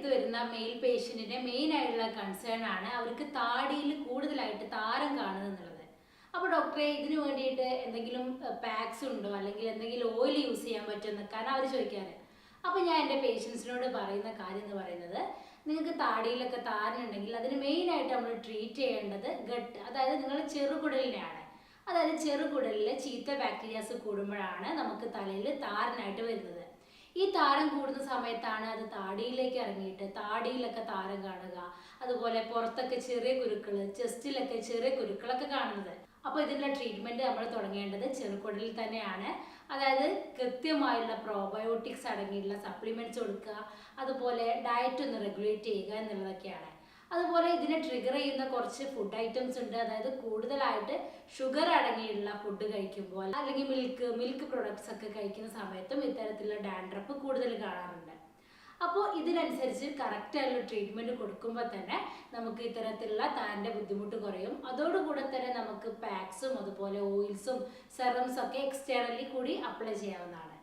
അടുത്ത് വരുന്ന മെയിൽ പേഷ്യന്റിന്റെ മെയിൻ ആയിട്ടുള്ള കൺസേൺ ആണ് അവർക്ക് താടിയിൽ കൂടുതലായിട്ട് താരം കാണുക എന്നുള്ളത്. അപ്പോൾ ഡോക്ടറെ ഇതിനു വേണ്ടിയിട്ട് എന്തെങ്കിലും പാക്സ് ഉണ്ടോ? അല്ലെങ്കിൽ എന്തെങ്കിലും ഓയിൽ യൂസ് ചെയ്യാൻ പറ്റുമോ എന്നൊക്കെയാണ് അവർ ചോദിക്കാറ്. അപ്പോൾ ഞാൻ എന്റെ പേഷ്യൻസിനോട് പറയുന്ന കാര്യം എന്ന് പറയുന്നത് നിങ്ങൾക്ക് താടിയിലൊക്കെ താരനുണ്ടെങ്കിൽ അതിന് മെയിനായിട്ട് നമ്മൾ ട്രീറ്റ് ചെയ്യേണ്ടത് ഗട്ട് അതായത് നിങ്ങളുടെ ചെറുകുടലിനെയാണ്. അതായത് ചെറുകുടലിൽ ചീത്ത ബാക്ടീരിയാസ് കൂടുമ്പോഴാണ് നമുക്ക് തലയിൽ താരനായിട്ട് വരുന്നത്. ഈ താരം കൂടുന്ന സമയത്താണ് അത് താടിയിലേക്ക് ഇറങ്ങിയിട്ട് താടിയിലൊക്കെ താരം കാണുക. അതുപോലെ പുറത്തൊക്കെ ചെറിയ കുരുക്കൾ ചെസ്റ്റിലൊക്കെ ചെറിയ കുരുക്കളൊക്കെ കാണുന്നത്. അപ്പോൾ ഇതിനുള്ള ട്രീറ്റ്മെന്റ് നമ്മൾ തുടങ്ങേണ്ടത് ചെറുകുടലിൽ തന്നെയാണ്. അതായത് കൃത്യമായുള്ള പ്രോബയോട്ടിക്സ് അടങ്ങിയിട്ടുള്ള സപ്ലിമെന്റ്സ് കൊടുക്കുക. അതുപോലെ ഡയറ്റ് ഒന്ന് റെഗുലേറ്റ് ചെയ്യുക എന്നുള്ളതൊക്കെയാണ്. അതുപോലെ ഇതിനെ ട്രിഗർ ചെയ്യുന്ന കുറച്ച് ഫുഡ് ഐറ്റംസ് ഉണ്ട്. അതായത് കൂടുതലായിട്ട് ഷുഗർ അടങ്ങിയുള്ള ഫുഡ് കഴിക്കുമ്പോൾ അല്ലെങ്കിൽ മിൽക്ക് മിൽക്ക് പ്രൊഡക്ട്സ് ഒക്കെ കഴിക്കുന്ന സമയത്തും ഇത്തരത്തിലുള്ള ഡാൻഡ്രപ്പ് കൂടുതൽ കാണാറുണ്ട്. അപ്പോൾ ഇതിനനുസരിച്ച് കറക്റ്റായിട്ടുള്ള ട്രീറ്റ്മെന്റ് കൊടുക്കുമ്പോൾ തന്നെ നമുക്ക് ഇത്തരത്തിലുള്ള താരന്റെ ബുദ്ധിമുട്ട് കുറയും. അതോടുകൂടെ തന്നെ നമുക്ക് പാക്സും അതുപോലെ ഓയിൽസും സെറംസ് ഒക്കെ എക്സ്റ്റേണലി കൂടി അപ്ലൈ ചെയ്യാവുന്നതാണ്.